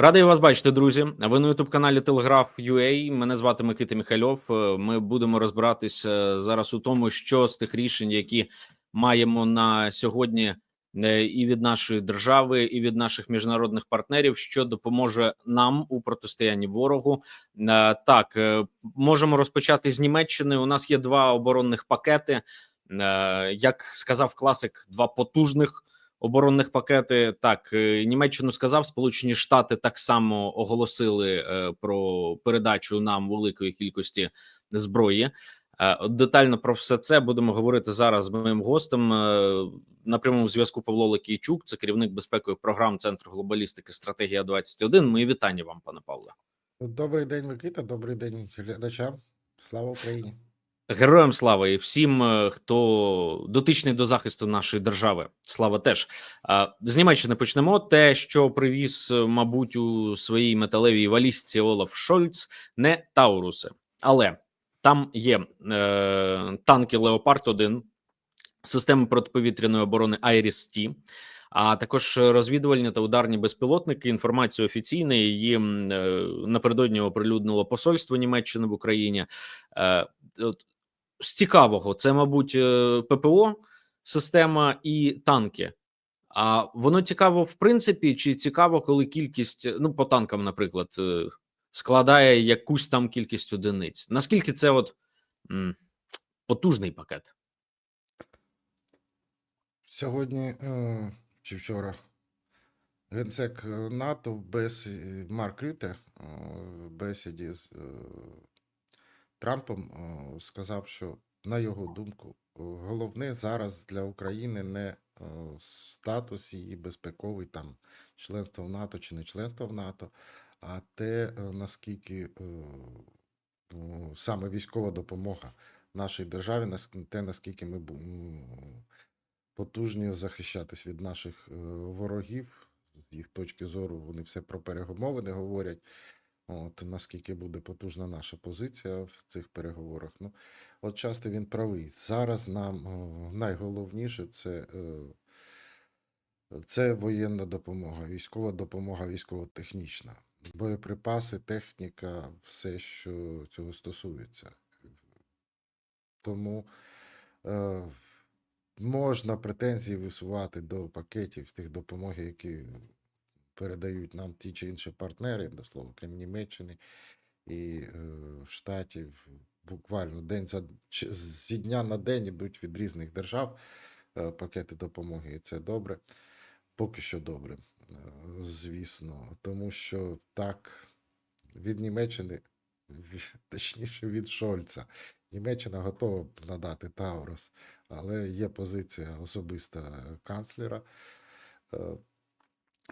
Радий вас бачити, друзі. Ви на youtube каналі Телеграф UA. Мене звати Микита Михайлов. Е, Ми будемо розбиратися зараз у тому, що з тих рішень, які маємо на сьогодні, е, і від нашої держави, і від наших міжнародних партнерів, що допоможе нам у протистоянні ворогу. Е, Так е, можемо розпочати з Німеччини. У нас є два оборонних пакети. Е, Як сказав класик, два потужних оборонних пакети. Так, е, Німеччину сказав, Сполучені Штати так само оголосили е, про передачу нам великої кількості зброї. Е, Детально про все це будемо говорити зараз з моїм гостем на прямому зв'язку. Павло Лакійчук, це керівник безпекових програм Центру глобалістики Стратегія 21 Мої вітання вам, пане Павле. Добрий день, Микита. Добрий день глядачам. Слава Україні. Героям слава і всім, е, хто дотичний до захисту нашої держави. Слава теж з Німеччини почнемо. Те, що привіз, е, мабуть, у своїй металевій валізці Олаф Шольц, не Тауруси, але там є е, танки Леопард 1 системи протиповітряної оборони Айріс Ті. А також розвідувальні та ударні безпілотники. Інформація офіційна її е, напередодні оприлюднило посольство Німеччини в Україні. От з цікавого, це, мабуть, е, ППО система і танки. А воно цікаво, в принципі, чи цікаво, коли кількість, ну, по танкам, наприклад, е, складає якусь там кількість одиниць. Наскільки це от м, потужний пакет? Сьогодні е, чи вчора генсек е, НАТО в бесі... Марк Рюте е, в бесіді з е, Трампом сказав, що, на його думку, головне зараз для України не статус її безпековий, там членство в НАТО чи не членство в НАТО, а те, наскільки ну, саме військова допомога нашій державі, те, наскільки ми потужні захищатись від наших е, ворогів. З їх точки зору вони все про перемовини говорять. От наскільки буде потужна наша позиція в цих переговорах. Ну, от часто він правий. Зараз нам о, найголовніше це, е, це воєнна допомога, військова допомога, військово-технічна, боєприпаси, техніка, все, що цього стосується. Тому е, можна претензії висувати до пакетів тих допомоги, які передають нам ті чи інші партнери, до слова, крім Німеччини і е, Штатів. Буквально день за зі дня на день ідуть від різних держав е, пакети допомоги, і це добре. Поки що добре, е, звісно, тому що так від Німеччини, точніше від Шольца. Німеччина готова надати Таурус, але є позиція особиста канцлера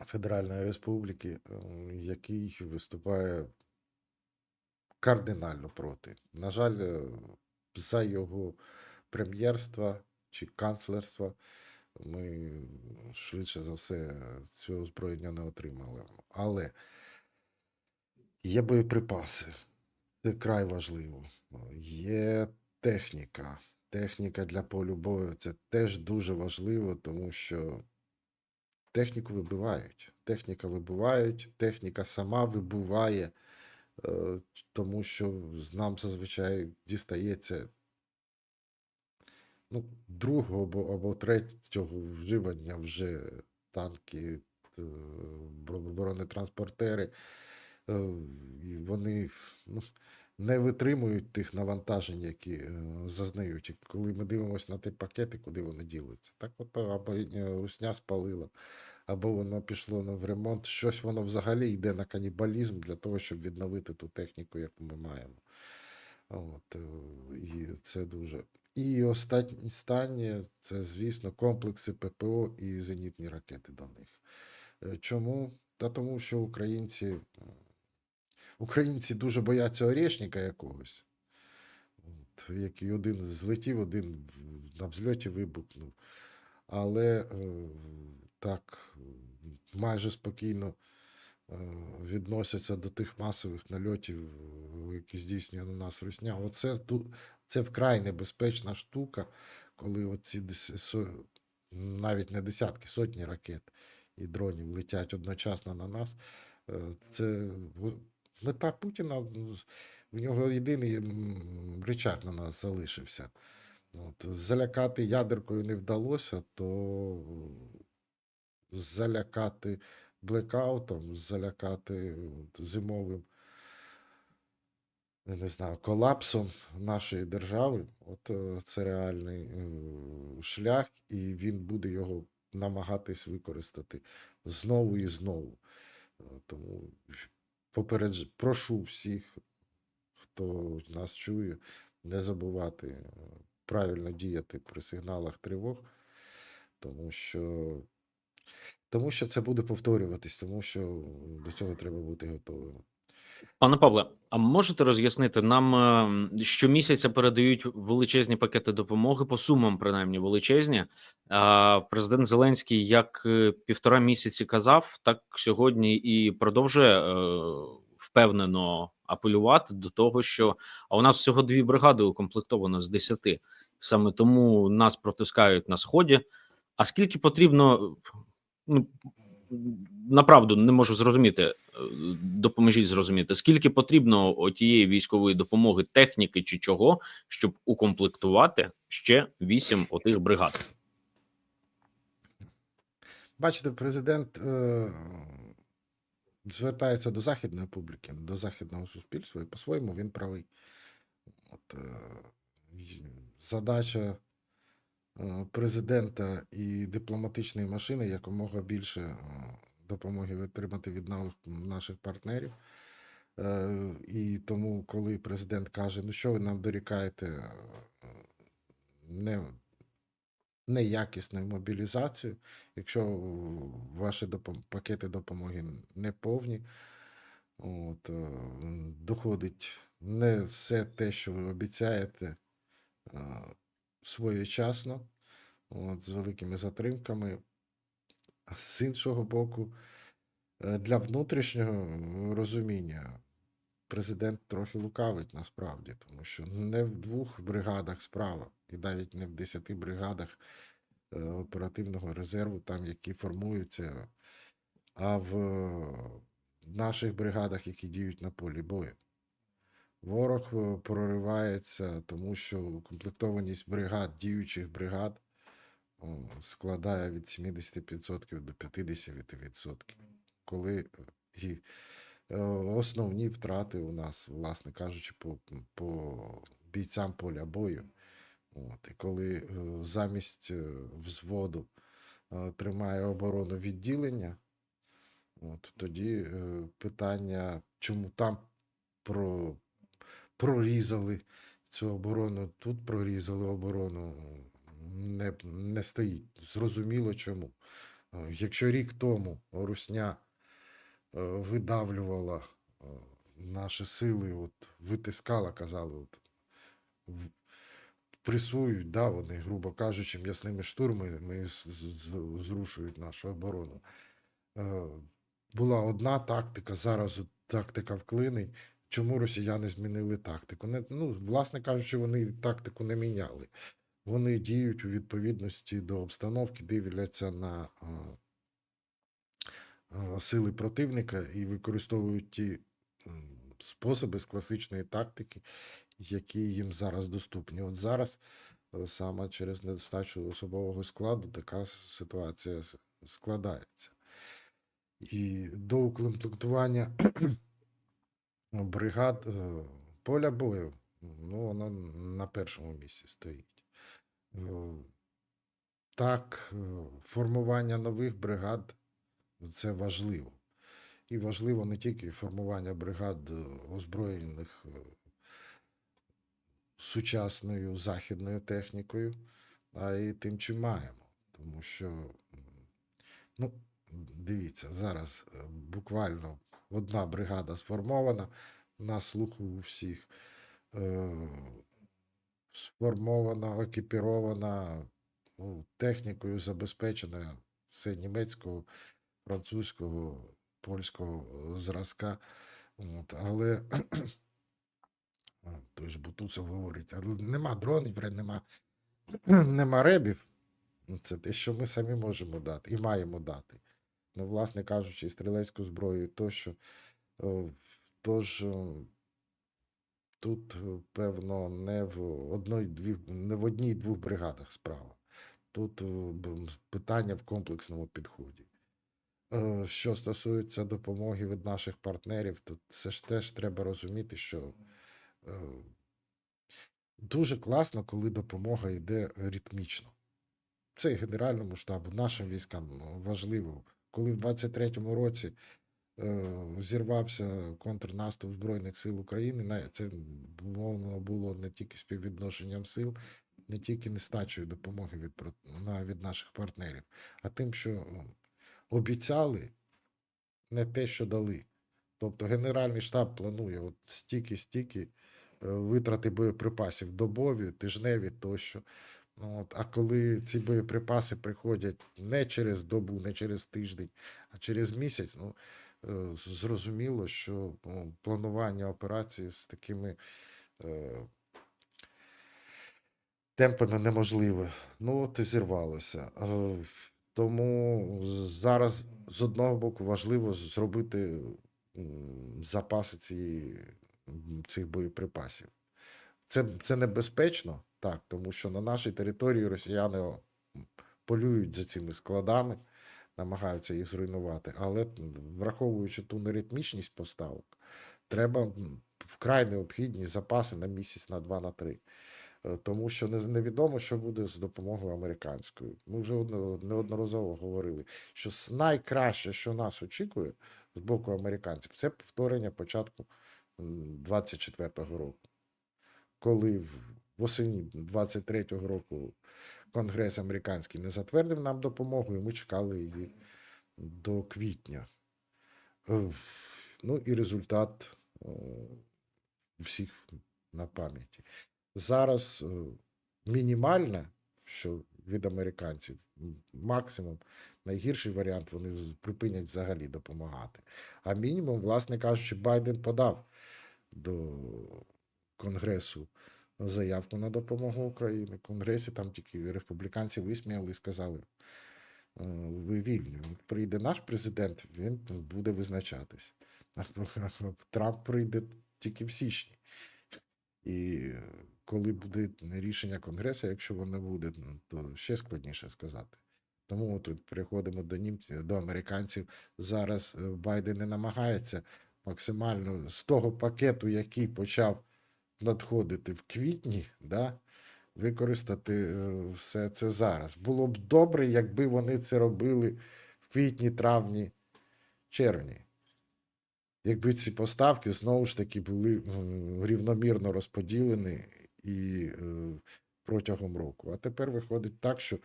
Федеральної Республіки, е, який виступає кардинально проти. На жаль, е, за його прем'єрства чи канцлерства ми швидше за все цього озброєння не отримали. Але є боєприпаси, це край важливо. Є техніка. Техніка для полю бою це теж дуже важливо, тому що техніку вибивають. Техніка вибивають, техніка сама вибуває, е, тому що нам зазвичай дістається ну, другого або, або третього вживання вже танки, е, бронетранспортери. Е, і вони ну, не витримують тих навантажень, які зазнають. І коли ми дивимося на ті пакети, куди вони ділиться, так от або русня спалила, або воно пішло ну, в ремонт, щось воно взагалі йде на канібалізм для того, щоб відновити ту техніку, яку ми маємо. От, е, і це дуже. І останнє, це, звісно, комплекси ППО і зенітні ракети до них. Е, Чому? Та тому, що українці, українці дуже бояться орешника якогось, от, який один злетів, один на взльоті вибухнув. Але е, так майже спокійно е, відносяться до тих масових нальотів, які здійснює на нас Русня. Оце це вкрай небезпечна штука, коли оці навіть не десятки, сотні ракет і дронів летять одночасно на нас. Е, Це мета Путіна, в нього єдиний м, рычаг на нас залишився. От, залякати ядеркою не вдалося, то залякати блекаутом, залякати зимовим, не знаю, колапсом нашої держави. От е, це реальний е, шлях, і він буде його намагатись використати знову і знову. Е, Тому попередж... прошу всіх, хто нас чує, не забувати правильно діяти при сигналах тривог, тому що, тому що це буде повторюватись, тому що до цього треба бути готовим. Пане Павле, а можете роз'яснити нам е, щомісяця передають величезні пакети допомоги по сумам, принаймні величезні. А президент Зеленський як е, півтора місяці казав, так сьогодні і продовжує е, впевнено апелювати до того, що а у нас всього дві бригади укомплектовано з десяти. Саме тому нас протискають на сході. А скільки потрібно, ну направду не можу зрозуміти. е, Допоможіть зрозуміти, скільки потрібно отієї військової допомоги, техніки чи чого, щоб укомплектувати ще вісім отих бригад. Бачите, президент е, звертається до західної публіки, до західного суспільства, і по-своєму він правий. От, е, задача президента і дипломатичної машини якомога більше е, допомоги отримати від наших партнерів. Е, І тому, коли президент каже, ну що ви нам дорікаєте е, не, неякісною мобілізацією, якщо ваші допом- пакети допомоги не повні, от, е, доходить не все те, що ви обіцяєте е, своєчасно, от, з великими затримками. А з іншого боку, е, для внутрішнього розуміння президент трохи лукавить насправді, тому що не в двох бригадах справа, і навіть не в десяти бригадах е, оперативного резерву, там які формуються, а в наших бригадах, які діють на полі бою. Ворог е, проривається, тому що укомплектованість бригад, діючих бригад складає від 70% до 50%. Коли е, і е, основні втрати у нас, власне кажучи, по, по бійцям поля бою. От, і коли замість взводу тримає оборону відділення, от, тоді питання, чому там про, прорізали цю оборону, тут прорізали оборону, не, не стоїть. Зрозуміло чому. Е, Якщо рік тому Русня е, видавлювала е, наші сили, от, витискала, казали, от, пресують, да, вони, грубо кажучи, м'ясними штурмами зрушують нашу оборону. Була одна тактика, зараз тактика вклинень. Чому росіяни змінили тактику? Не, ну, власне кажучи, вони тактику не міняли. Вони діють у відповідності до обстановки, дивляться на а, а, сили противника і використовують ті способи з класичної тактики, які їм зараз доступні. От зараз е, саме через недостачу особового складу така ситуація складається. І до укомплектування бригад е, поля бою, ну, воно на першому місці стоїть. Е, Так, е, формування нових бригад це важливо. І важливо не тільки формування бригад озброєних сучасною західною технікою, а й тим, чим маємо. Тому що, ну, дивіться, зараз буквально одна бригада сформована на слуху у всіх. Е, Сформована, екіпірована, ну, технікою забезпечена все німецького, французького, польського е, зразка. От, але той ж Бутусов говорить, але нема дронів, нема, нема ребів. Ну, Це те, що ми самі можемо дати і маємо дати. Ну, власне кажучи, стрілецьку зброю тощо. Е, Тож е, тут, е, певно, не в одній, дві, не в одній двох бригадах справа. Тут питання в комплексному підході. Що стосується допомоги від наших партнерів, то це ж теж треба розуміти, що дуже класно, коли допомога йде ритмічно. Це і Генеральному штабу, нашим військам важливо. Коли в 23-му році е, зірвався контрнаступ Збройних сил України, це мовно було не тільки співвідношенням сил, не тільки нестачею допомоги від, від наших партнерів, а тим, що обіцяли не те, що дали. Тобто Генеральний штаб планує от стільки-стільки е, витрати боєприпасів добові, тижневі тощо. Ну, От, а коли ці боєприпаси приходять не через добу, не через тиждень, а через місяць, ну е, зрозуміло, що ну, планування операції з такими е, темпами неможливе. Ну, от і зірвалося. Е, Тому зараз з одного боку важливо зробити запаси цієї, цих боєприпасів. Це, це небезпечно, так, тому що на нашій території росіяни полюють за цими складами, намагаються їх зруйнувати. Але враховуючи ту неритмічність поставок, треба вкрай необхідні запаси на місяць, на два, на три. Е, Тому що невідомо, що буде з допомогою американською. Ми вже неодноразово говорили, що найкраще, що нас очікує з боку американців, це повторення початку 24-го року коли восені 23-го року Конгрес американський не затвердив нам допомогу, і ми чекали її до квітня. Ну і результат всіх на пам'яті. Зараз мінімальне, що від американців, максимум, найгірший варіант, вони припинять взагалі допомагати. А мінімум, власне кажучи, Байден подав до Конгресу заявку на допомогу Україні. В Конгресі там тільки республіканці висміяли і сказали: «Е, ви вільні. Прийде наш президент, він буде визначатись. Трамп прийде тільки в січні. І коли буде рішення Конгресу, якщо воно буде, то ще складніше сказати. Тому тут переходимо до німців, до американців. Зараз е, Байден не намагається максимально з того пакету, який почав надходити в квітні, да, використати е, все це зараз. Було б добре, якби вони це робили в квітні, травні, червні. Якби ці поставки знову ж таки були рівномірно розподілені і е, протягом року. А тепер виходить так, що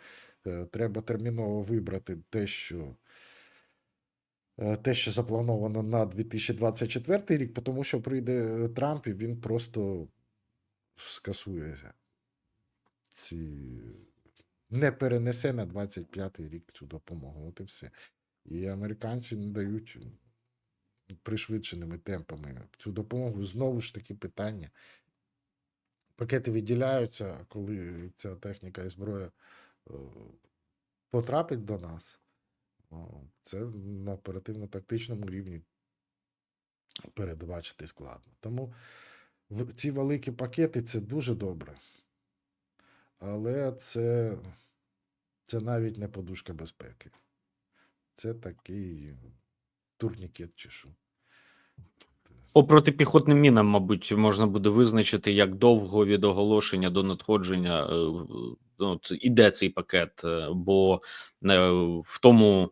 е, треба терміново вибрати те, що те, що заплановано на 2024 рік, тому що прийде е, Трамп і він просто скасує ці. Не перенесе на 25-й рік цю допомогу. От і все. І американці надають пришвидшеними темпами цю допомогу. Знову ж таки питання. Пакети виділяються, коли ця техніка і зброя е, потрапить до нас, це на оперативно-тактичному рівні передбачити складно. Тому ці великі пакети це дуже добре. Але це, це навіть не подушка безпеки. Це такий турнікет чи що. По протипіхотним мінам, мабуть, можна буде визначити, як довго від оголошення до надходження е, от, іде цей пакет, е, бо е, в тому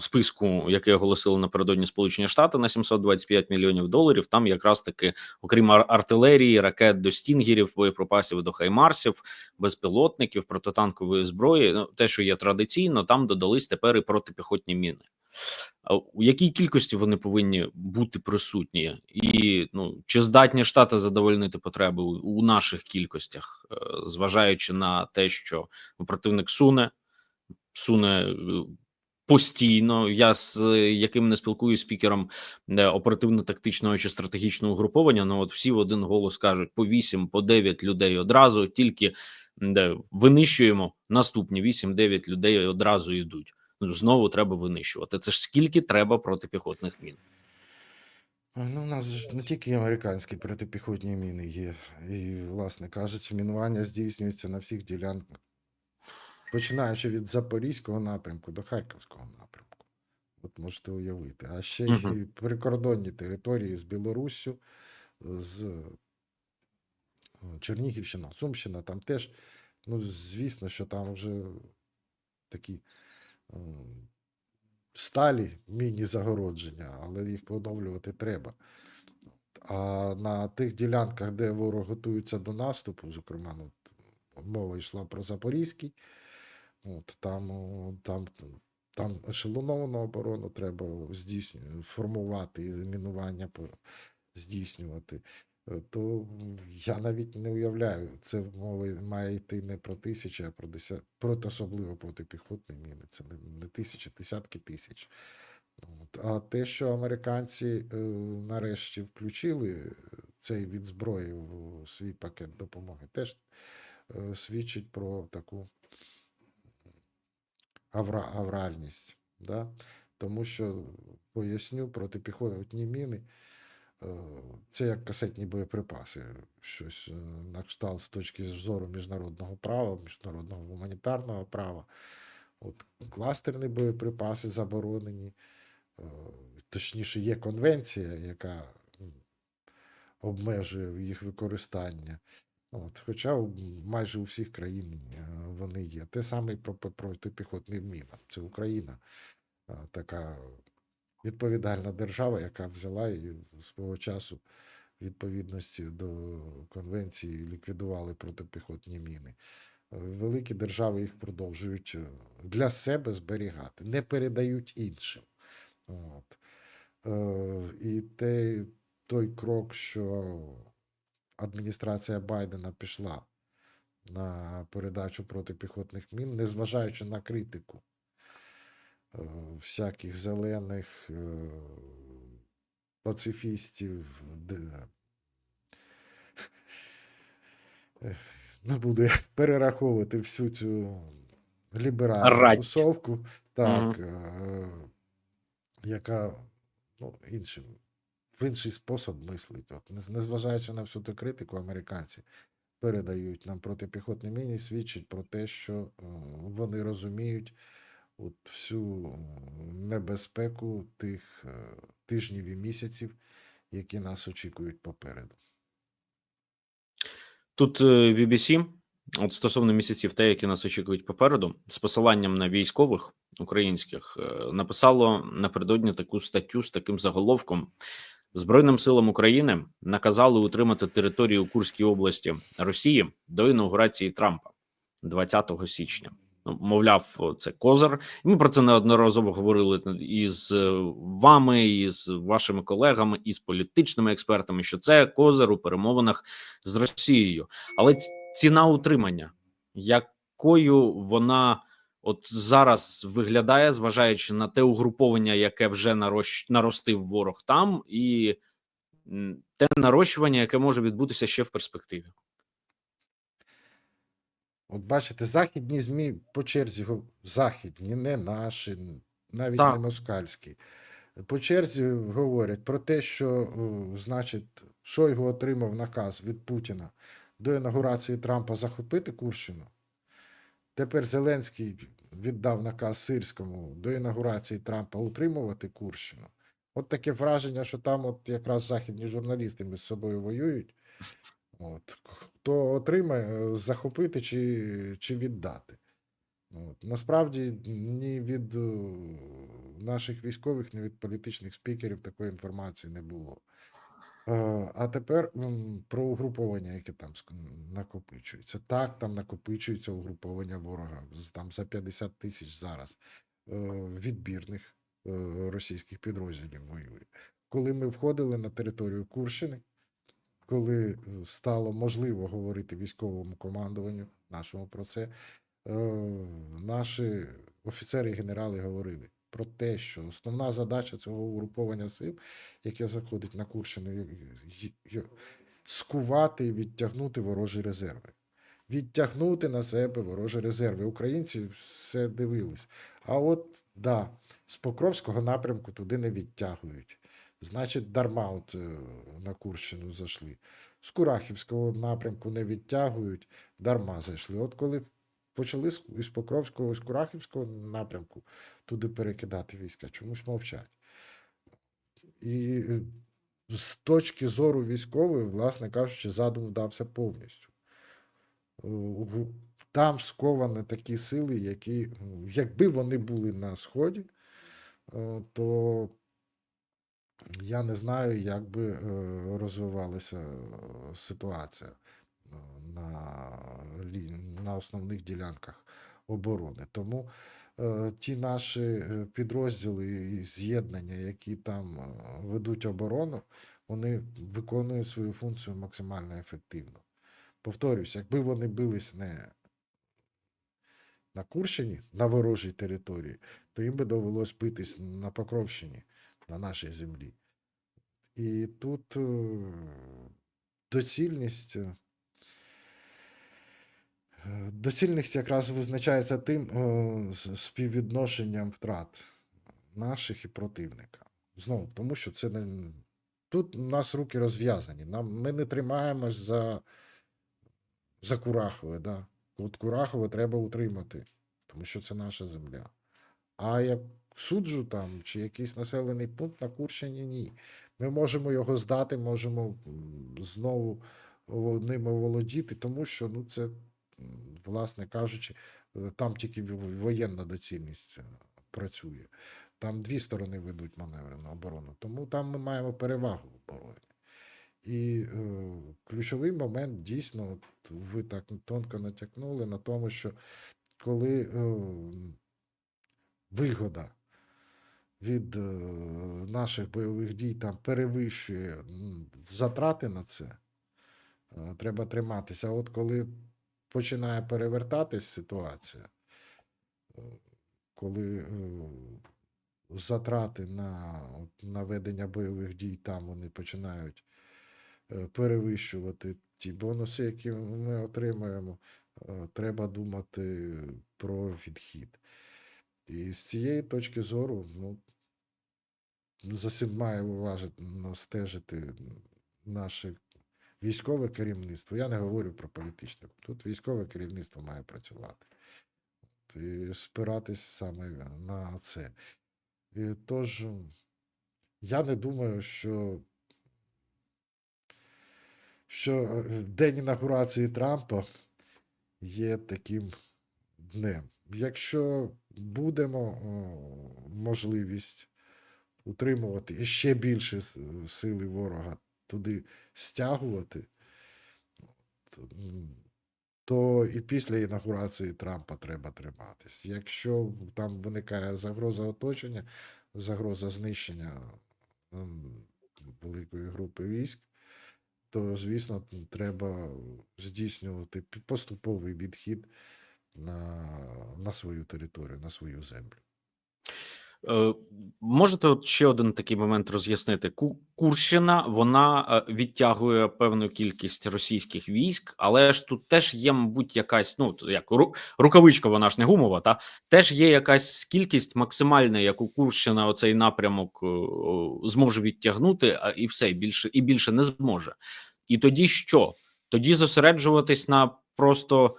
списку, який оголосили напередодні Сполучені Штати на 725 мільйонів доларів, там якраз таки, окрім артилерії, ракет до стінгерів, боєприпасів до хаймарсів, безпілотників, протитанкової зброї, ну те, що є традиційно, там додались тепер і протипіхотні міни. У якій кількості вони повинні бути присутні, і ну чи здатні штати задовольнити потреби у, у наших кількостях, е, зважаючи на те, що противник суне, суне е, постійно. Я з яким не спілкуюсь спікером е, оперативно-тактичного чи стратегічного угруповання. Ну от всі в один голос кажуть по 8, по 9 людей одразу, тільки де винищуємо наступні 8-9 людей одразу йдуть. ну, знову треба винищувати. Це ж скільки треба протипіхотних мін? Ну, у нас ж не тільки американські протипіхотні міни є. І, власне кажучи, мінування здійснюється на всіх ділянках. Починаючи від Запорізького напрямку до Харківського напрямку. От можете уявити. А ще й Мгм. прикордонні території з Білоруссю, з е, Чернігівщина, Сумщина, там теж, ну, звісно, що там вже такі сталі міні-загородження, але їх поновлювати треба. А на тих ділянках, де ворог готується до наступу, зокрема, ну, мова йшла про Запорізький, от, там, там, там ешелоновану оборону треба здійснювати, формувати і мінування здійснювати. Е, То я навіть не уявляю, це мова має йти не про тисячі, а про десят, проти особливо протипіхотні міни. Це не, не тисячі, десятки тисяч. От. А те, що американці е, нарешті включили е, цей від зброї в свій пакет допомоги, теж е, свідчить про таку авра, авральність. Да? Тому що, поясню, протипіхотні міни е, це як касетні боєприпаси, щось е, на кшталт з точки зору міжнародного права, міжнародного гуманітарного права. От кластерні боєприпаси заборонені. Е, Точніше, є конвенція, яка обмежує їх використання. От, хоча майже у всіх країн е, вони є. Те саме про про- протипіхотні міни. Це Україна е, така відповідальна держава, яка взяла і свого часу відповідності до конвенції ліквідували протипіхотні міни. Великі держави їх продовжують е, для себе зберігати, не передають іншим. От. І те, той крок, що адміністрація Байдена пішла на передачу протипіхотних мін, незважаючи на критику е, всяких зелених е, пацифістів, не буду я перераховувати всю цю ліберальну тусовку, так, е, яка ну, іншим, в інший спосіб мислить. От, незважаючи на всю ту критику, американці передають нам протипіхотні міни, свідчить про те, що е, вони розуміють от всю небезпеку тих е, тижнів і місяців, які нас очікують попереду. Тут е, BBC, от стосовно місяців, те, які нас очікують попереду, з посиланням на військових українських, написало напередодні таку статтю з таким заголовком: Збройним силам України наказали утримати територію Курській області Росії до інаугурації Трампа 20 січня. Ну, мовляв, це козир. Ми про це неодноразово говорили із вами, із вашими колегами, із політичними експертами, що це козир у перемовинах з Росією. Але ціна утримання, якою вона от зараз виглядає, зважаючи на те угруповання, яке вже нарощ... наростив ворог там, і те нарощування, яке може відбутися ще в перспективі. От бачите, західні ЗМІ по черзі, західні, не наші, навіть Так. не москальські. По черзі говорять про те, що, значить, Шойгу отримав наказ від Путіна до інаугурації Трампа захопити Курщину. Тепер Зеленський віддав наказ Сирському до інаугурації Трампа утримувати Курщину. От таке враження, що там от якраз західні журналісти між собою воюють. От. Хто отримає, е, захопити чи, чи віддати. От. Насправді ні від е, наших військових, ні від політичних спікерів такої інформації не було. Е, А тепер про угруповання, яке там накопичується. Так, там накопичується угруповання ворога. Там за 50 тисяч зараз е, відбірних е, російських підрозділів воює. Коли ми входили на територію Курщини, коли стало можливо говорити військовому командуванню нашому про це, наші офіцери і генерали говорили про те, що основна задача цього угруповання сил, яке заходить на Курщину, скувати і відтягнути ворожі резерви. Відтягнути на себе ворожі резерви. Українці все дивились. А от Да, з Покровського напрямку туди не відтягують. Значить, дарма от е, на Курщину зайшли. З Курахівського напрямку не відтягують, дарма зайшли. От коли почали з- Покровського, з Курахівського напрямку туди перекидати війська, чомусь мовчать. І е, з точки зору військової, власне кажучи, задум вдався повністю. Е, Там сковані такі сили, які, якби вони були на Сході, е, то я не знаю, як би розвивалася ситуація на, на основних ділянках оборони. Тому е, ті наші е, підрозділи і з'єднання, які там е, ведуть оборону, вони виконують свою функцію максимально ефективно. Повторюсь, якби вони бились не на Курщині, на ворожій території, то їм би довелось битись на Покровщині, на нашій землі. І тут доцільність. Доцільність якраз визначається тим е, співвідношенням втрат наших і противника. Знову, тому що це не. Тут у нас руки розв'язані. Нам, ми не тримаємось за, за Курахове. Да? От Курахове треба утримати, тому що це наша земля. А як суджу там чи якийсь населений пункт на Курщині, ні. Ми можемо його здати, можемо знову ними володіти, тому що ну, це, власне кажучи, там тільки воєнна доцільність е, працює. Там дві сторони ведуть маневри на оборону, тому там ми маємо перевагу в обороні. І е, ключовий момент дійсно, от ви так тонко натякнули на тому, що коли е, вигода від е, наших бойових дій там перевищує затрати на це, е, треба триматися. А От коли починає перевертатись ситуація, е, коли е, затрати на, ведення бойових дій там вони починають е, перевищувати ті бонуси, які ми отримуємо, е, треба думати про відхід. І з цієї точки зору, ну, за має уважно стежити наше військове керівництво. Я не говорю про політичне. Тут військове керівництво має працювати. І спиратись саме на це. І тож, я не думаю, що, що е, день інаугурації Трампа є таким днем. Якщо будемо можливість утримувати ще більше сили ворога туди стягувати, то, і після інаугурації Трампа треба триматись. Якщо там виникає загроза оточення, загроза знищення великої групи військ, то, звісно, треба здійснювати поступовий відхід на, на свою територію, на свою землю. Е, можете от ще один такий момент роз'яснити? Курщина вона е, відтягує певну кількість російських військ, але ж тут теж є, мабуть, якась ну як ру- рукавичка, вона ж не гумова, та теж є якась кількість максимальна, яку Курщина оцей напрямок е, зможе відтягнути, а і все і більше і більше не зможе. І тоді що? Тоді зосереджуватись на просто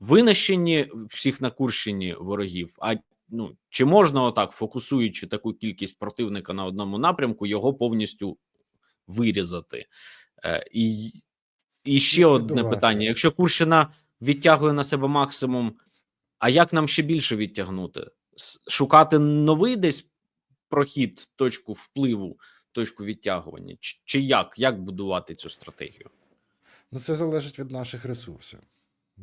винищенні всіх на Курщині ворогів. А ну чи можна отак, фокусуючи таку кількість противника на одному напрямку, його повністю вирізати? Е, і, і ще одне Ліквідувати. питання: якщо Курщина відтягує на себе максимум, а як нам ще більше відтягнути? Шукати новий десь прохід, точку впливу, точку відтягування, чи, чи як? Як будувати цю стратегію? Ну, це залежить від наших ресурсів.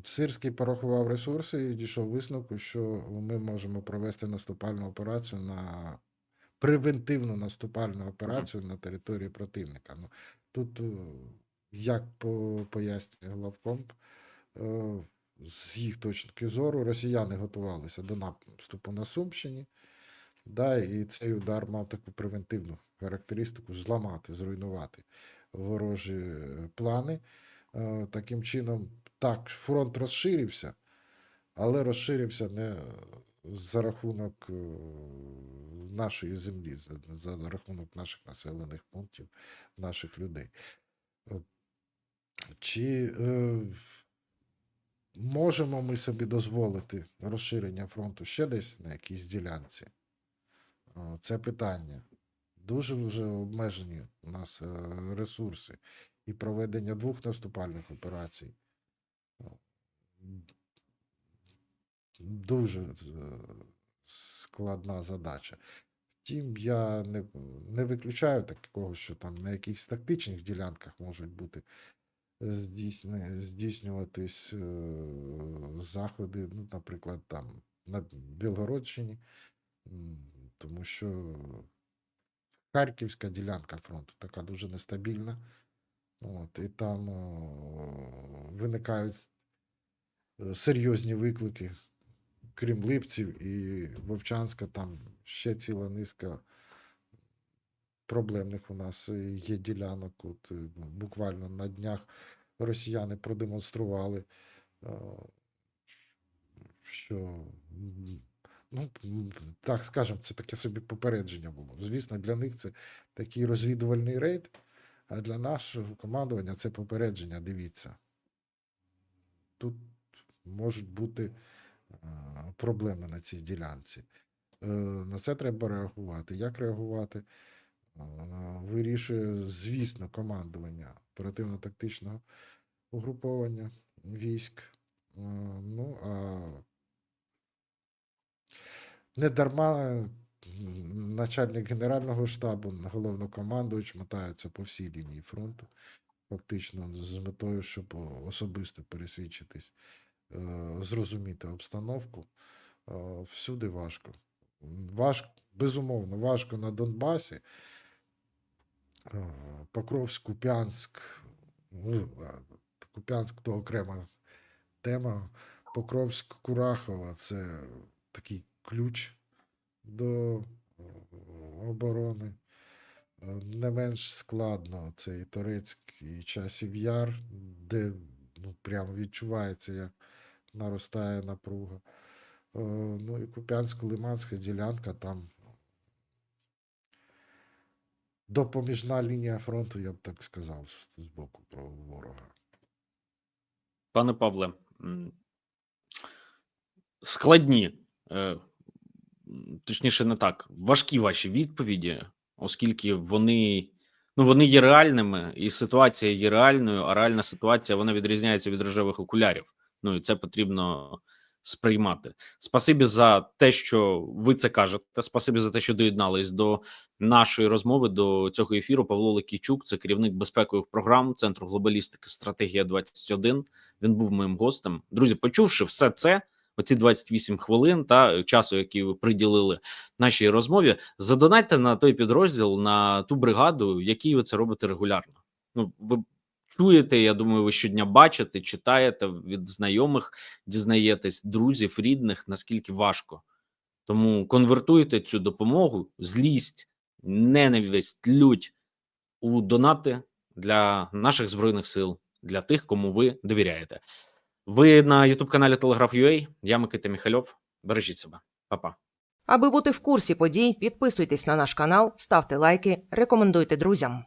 Сирський порахував ресурси і дійшов висновку, що ми можемо провести наступальну операцію на превентивну наступальну операцію на території противника. Ну, тут, е, як пояснює главкомп, е, з їх точки зору, росіяни готувалися до наступу на Сумщині, да, і цей удар мав таку превентивну характеристику зламати, зруйнувати ворожі е, плани. Таким чином, так, фронт розширився, але розширився не за рахунок е, нашої землі, за, рахунок наших населених пунктів, наших людей. Е, Чи е, можемо ми собі дозволити розширення фронту ще десь на якійсь ділянці? Це питання. Дуже вже обмежені у нас е, ресурси і проведення двох наступальних операцій. Дуже е, складна задача. Втім, я не, не виключаю такого, що там на якихось тактичних ділянках можуть бути е, здійснюватись е, заходи, ну, наприклад, там на Білгородщині, тому що Харківська ділянка фронту така дуже нестабільна. От, і там виникають серйозні виклики, крім Липців і Вовчанська, там ще ціла низка проблемних у нас е, є ділянок. От, е, ну, буквально на днях росіяни продемонстрували, е, що, ну, так скажемо, це таке собі попередження було. Звісно, для них це такий розвідувальний рейд, а для нашого командування це попередження. Дивіться. Тут можуть бути проблеми на цій ділянці. Е, На це треба реагувати. Як реагувати? Вирішує, звісно, командування оперативно-тактичного угруповання військ. Ну, а не дарма начальник Генерального штабу, головнокомандувач мотаються по всій лінії фронту, фактично з метою, щоб особисто пересвідчитись, е, зрозуміти обстановку. Е, Всюди важко. Важко, безумовно, важко на Донбасі. Е, Покровськ, Куп'янськ. Ну, Куп'янськ то окрема тема. Покровськ, Курахова це такий ключ до е, оборони. Е, Не менш складно це і Торецьк, і Часів Яр, де ну, прямо відчувається, як наростає напруга. Е, Ну і Куп'янсько-Лиманська ділянка там допоміжна лінія фронту, я б так сказав, з боку про ворога. Пане Павле, складні, е, точніше, не так, важкі ваші відповіді, оскільки вони, ну, вони є реальними, і ситуація є реальною, а реальна ситуація вона відрізняється від рожевих окулярів. Ну і це потрібно сприймати. Спасибі за те, що ви це кажете. Спасибі за те, що доєднались до нашої розмови до цього ефіру. Павло Ликійчук, це керівник безпекових програм Центру глобалістики Стратегія 21 Він був моїм гостем. Друзі, почувши все це, оці 28 хвилин та часу, який ви приділили нашій розмові, задонайте на той підрозділ, на ту бригаду, який ви це робите регулярно. Ну, ви чуєте, я думаю, ви щодня бачите, читаєте від знайомих, дізнаєтесь, друзів, рідних, наскільки важко. Тому конвертуйте цю допомогу, злість, ненависть, лють у донати для наших збройних сил, для тих, кому ви довіряєте. Ви на Ютуб каналі Телеграф.ua. Я Микита Міхальов. Бережіть себе, Па-па. Аби бути в курсі подій, підписуйтесь на наш канал, ставте лайки, рекомендуйте друзям.